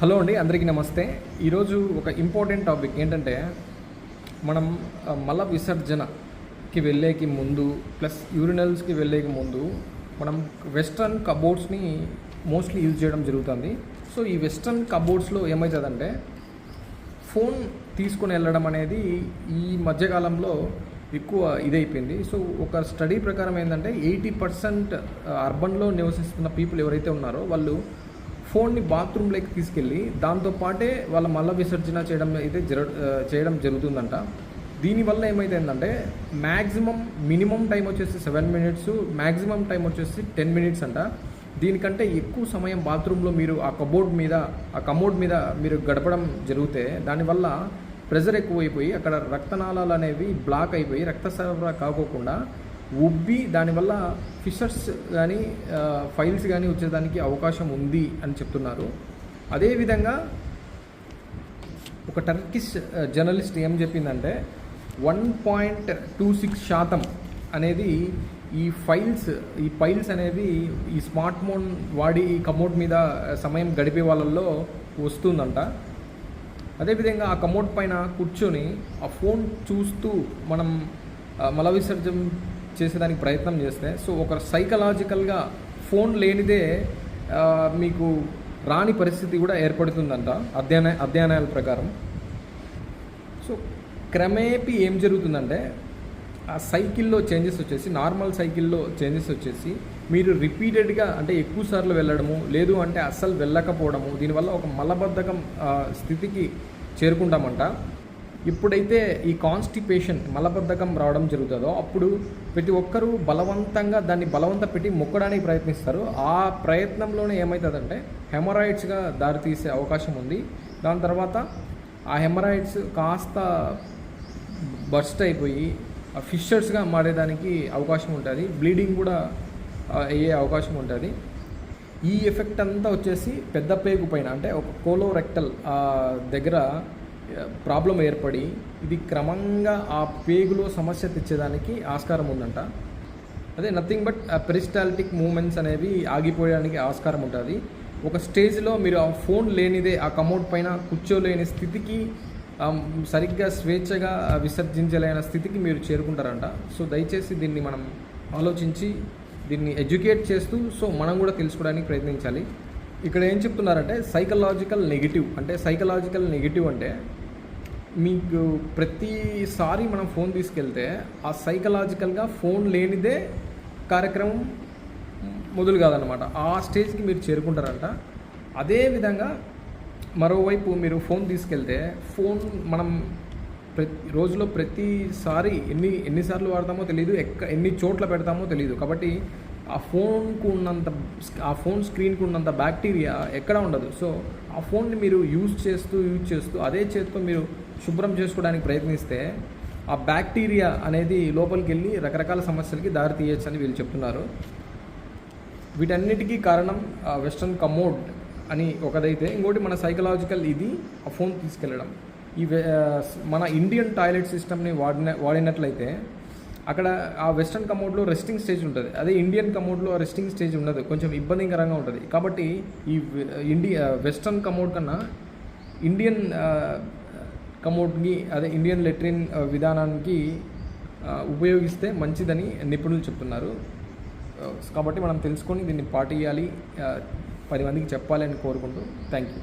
Hello అండి అందరికీ నమస్తే. ఈరోజు ఒక ఇంపార్టెంట్ టాపిక్ ఏంటంటే మనం మల విసర్జనకి వెళ్ళేకి ముందు ప్లస్ యూరినల్స్కి వెళ్ళేకి ముందు మనం వెస్ట్రన్ కబోర్డ్స్ని మోస్ట్లీ యూజ్ చేయడం జరుగుతుంది. సో ఈ వెస్ట్రన్ కబోర్డ్స్లో ఏమవుతుందంటే ఫోన్ తీసుకొని వెళ్ళడం అనేది ఈ మధ్యకాలంలో ఎక్కువ ఇదైపోయింది. సో ఒక స్టడీ ప్రకారం ఏంటంటే ఎయిటీ పర్సెంట్ అర్బన్లో నివసిస్తున్న పీపుల్ ఎవరైతే ఉన్నారో వాళ్ళు ఫోన్ని బాత్రూంలోకి తీసుకెళ్ళి దాంతోపాటే వాళ్ళ మల విసర్జన చేయడం అయితే జర చేయడం జరుగుతుందంట. దీనివల్ల ఏమైతుందంటే మ్యాక్సిమం మినిమం టైం వచ్చేసి సెవెన్ మినిట్స్ మ్యాక్సిమం టైం వచ్చేసి టెన్ మినిట్స్ అంట. దీనికంటే ఎక్కువ సమయం బాత్రూంలో మీరు ఆ కబోర్డ్ మీద ఆ కమోడ్ మీద మీరు గడపడం జరిగితే దానివల్ల ప్రెజర్ ఎక్కువైపోయి అక్కడ రక్తనాళాలు అనేవి బ్లాక్ అయిపోయి రక్త సరఫరా కాకోకుండా ఉబ్బి దానివల్ల ఫిషర్స్ కానీ ఫైల్స్ కానీ వచ్చేదానికి అవకాశం ఉంది అని చెప్తున్నారు. అదేవిధంగా ఒక టర్కిష్ జర్నలిస్ట్ ఏం చెప్పిందంటే వన్ పాయింట్ టూ సిక్స్ శాతం అనేది ఈ ఫైల్స్ ఈ ఫైల్స్ అనేది ఈ స్మార్ట్ ఫోన్ వాడి ఈ కమోడ్ మీద సమయం గడిపే వాళ్ళల్లో వస్తుందంట. అదేవిధంగా ఆ కమోడ్ పైన కూర్చొని ఆ ఫోన్ చూస్తూ మనం మల విసర్జన చేసేదానికి ప్రయత్నం చేస్తే సో ఒక సైకలాజికల్గా ఫోన్ లేనిదే మీకు రాని పరిస్థితి కూడా ఏర్పడుతుందంట అధ్యయన అధ్యయనాల ప్రకారం. సో క్రమేపీ ఏం జరుగుతుందంటే ఆ సైకిల్లో చేంజెస్ వచ్చేసి నార్మల్ సైకిల్లో చేంజెస్ వచ్చేసి మీరు రిపీటెడ్గా అంటే ఎక్కువ సార్లు వెళ్ళడము లేదు అంటే అస్సలు వెళ్ళకపోవడము దీనివల్ల ఒక మలబద్ధకం స్థితికి చేరుకుంటామంట. ఇప్పుడైతే ఈ కాన్స్టిపేషన్ మలబద్ధకం రావడం జరుగుతుందో అప్పుడు ప్రతి ఒక్కరూ బలవంతంగా దాన్ని బలవంత పెట్టి మొక్కడానికి ప్రయత్నిస్తారు. ఆ ప్రయత్నంలోనే ఏమవుతుందంటే హెమరాయిడ్స్గా దారితీసే అవకాశం ఉంది. దాని తర్వాత ఆ హెమరాయిడ్స్ కాస్త బర్స్ట్ అయిపోయి ఫిషర్స్గా మారేదానికి అవకాశం ఉంటుంది. బ్లీడింగ్ కూడా అయ్యే అవకాశం ఉంటుంది. ఈ ఎఫెక్ట్ అంతా వచ్చేసి పెద్ద పేగు పైన అంటే ఒక కోలోరెక్టల్ దగ్గర ప్రాబ్లం ఏర్పడి ఇది క్రమంగా ఆ పేగులో సమస్య తెచ్చేదానికి ఆస్కారం ఉందంట. అదే నథింగ్ బట్ పెరిస్టాలిటిక్ మూమెంట్స్ అనేవి ఆగిపోయడానికి ఆస్కారం ఉంటుంది. ఒక స్టేజ్లో మీరు ఆ ఫోన్ లేనిదే ఆ కమోడ్ పైన కూర్చోలేని స్థితికి సరిగ్గా స్వేచ్ఛగా విసర్జించలేని స్థితికి మీరు చేరుకుంటారంట. సో దయచేసి దీన్ని మనం ఆలోచించి దీన్ని ఎడ్యుకేట్ చేస్తూ సో మనం కూడా తెలుసుకోవడానికి ప్రయత్నించాలి. ఇక్కడ ఏం చెప్తున్నారంటే సైకలాజికల్ నెగిటివ్ అంటే సైకలాజికల్ నెగిటివ్ అంటే మీకు ప్రతిసారి మనం ఫోన్ తీసుకెళ్తే ఆ సైకలాజికల్గా ఫోన్ లేనిదే కార్యక్రమం మొదలు కాదనమాట ఆ స్టేజ్కి మీరు చేరుకుంటారంట. అదేవిధంగా మరోవైపు మీరు ఫోన్ తీసుకెళ్తే ఫోన్ మనం ప్రతి రోజులో ప్రతిసారి ఎన్ని ఎన్నిసార్లు వాడతామో తెలియదు ఎక్క ఎన్ని చోట్ల పెడతామో తెలియదు కాబట్టి ఆ ఫోన్కు ఉన్నంత ఆ ఫోన్ స్క్రీన్కు ఉన్నంత బ్యాక్టీరియా ఎక్కడ ఉండదు. సో ఆ ఫోన్ని మీరు యూజ్ చేస్తూ యూజ్ చేస్తూ అదే చేతితో మీరు శుభ్రం చేసుకోవడానికి ప్రయత్నిస్తే ఆ బ్యాక్టీరియా అనేది లోపలికి వెళ్ళి రకరకాల సమస్యలకి దారి తీయచ్చు అని వీళ్ళు చెప్తున్నారు. వీటన్నిటికీ కారణం వెస్ట్రన్ కమోడ్ అని ఒకదైతే ఇంకోటి మన సైకలాజికల్ ఇది ఆ ఫోన్ తీసుకెళ్ళడం. ఈ మన ఇండియన్ టాయిలెట్ సిస్టమ్ని వాడిన వాడినట్లయితే అక్కడ ఆ వెస్ట్రన్ కమోడ్లో రెస్టింగ్ స్టేజ్ ఉంటుంది. అదే ఇండియన్ కమోడ్లో రెస్టింగ్ స్టేజ్ ఉండదు. కొంచెం ఇబ్బందికరంగా ఉంటుంది. కాబట్టి ఈ ఇండియా వెస్ట్రన్ కమోడ్ కన్నా ఇండియన్ కమోడ్కి అదే ఇండియన్ లెట్రిన్ విధానానికి ఉపయోగిస్తే మంచిదని నిపుణులు చెప్తున్నారు. కాబట్టి మనం తెలుసుకొని దీన్ని పాటియాలి పది మందికి చెప్పాలి అని కోరుకుంటూ థ్యాంక్ యూ